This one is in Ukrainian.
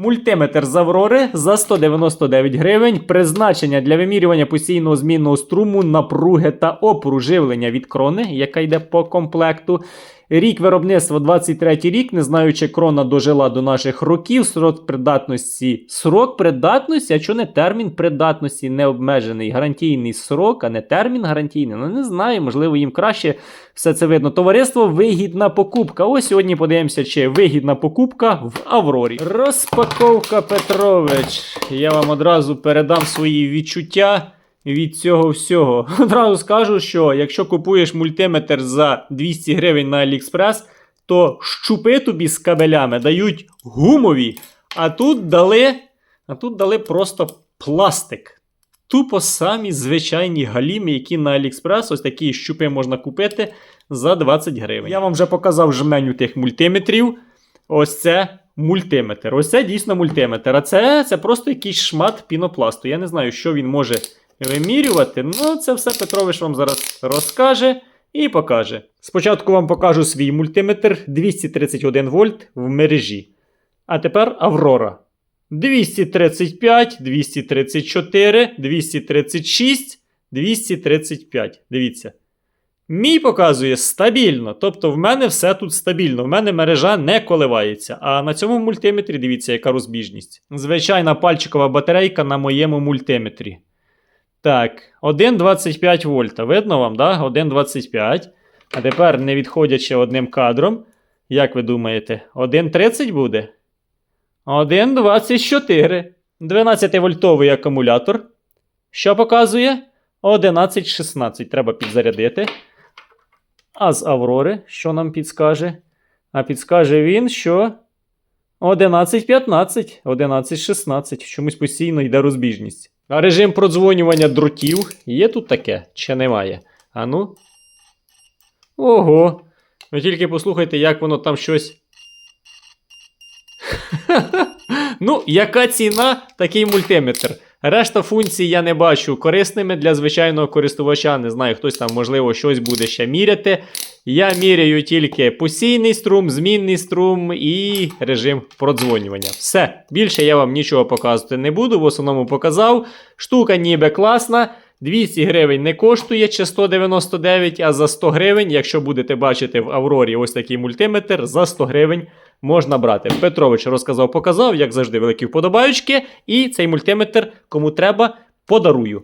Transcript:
Мультиметр з Аврори за 199 гривень. Призначення для вимірювання постійного змінного струму, напруги та опору живлення від крони, яка йде по комплекту. Рік виробництва 23 рік. Не знаю, чи крона дожила до наших років. Срок придатності. Срок придатності, а що не термін придатності, не обмежений гарантійний срок, а не термін гарантійний. Ну не знаю, можливо, їм краще все це видно. Товариство вигідна покупка. Ось сьогодні подивимося, чи вигідна покупка в Аврорі. Розпаковка Петрович. Я вам одразу передам свої відчуття від цього всього. Одразу скажу, що якщо купуєш мультиметр за 200 гривень на AliExpress, то щупи тобі з кабелями дають гумові, а тут дали, а тут дали просто пластик. Тупо самі звичайні галіми, які на AliExpress, ось такі щупи можна купити за 20 гривень. Я вам вже показав жменю тих мультиметрів. Ось це мультиметр. Ось це дійсно мультиметр. А це, це просто якийсь шмат пінопласту. Я не знаю, що він може вимірювати. Ну, це все Петрович вам зараз розкаже і покаже. Спочатку вам покажу свій мультиметр 231 вольт в мережі. А тепер Аврора. 235, 234, 236, 235. Дивіться. Мій показує стабільно. Тобто в мене все тут стабільно. В мене мережа не коливається. А на цьому мультиметрі дивіться, яка розбіжність. Звичайна пальчикова батарейка на моєму мультиметрі. Так, 1,25 вольта. Видно вам, да? 1,25. А тепер, не відходячи одним кадром, як ви думаєте, 1,30 буде? 1,24. 12-вольтовий акумулятор. Що показує? 11,16. Треба підзарядити. А з Аврори, що нам підскаже? А підскаже він, що 11.15, 11.16. Чомусь постійно йде розбіжність. А режим продзвонювання дротів є тут таке чи немає? А ну. Ого. Ви тільки послухайте, як воно там щось. ну, яка ціна, такий мультиметр. Решта функцій я не бачу корисними для звичайного користувача. Не знаю, хтось там, можливо, щось буде ще міряти. Я міряю тільки постійний струм, змінний струм і режим продзвонювання. Все, більше я вам нічого показувати не буду. В основному показав. Штука ніби класна. 200 гривень не коштує чи 199, а за 100 гривень, якщо будете бачити в Аврорі ось такий мультиметр, за 100 гривень можна брати. Петрович розказав, показав, як завжди, великі вподобаючки. І цей мультиметр, кому треба, подарую.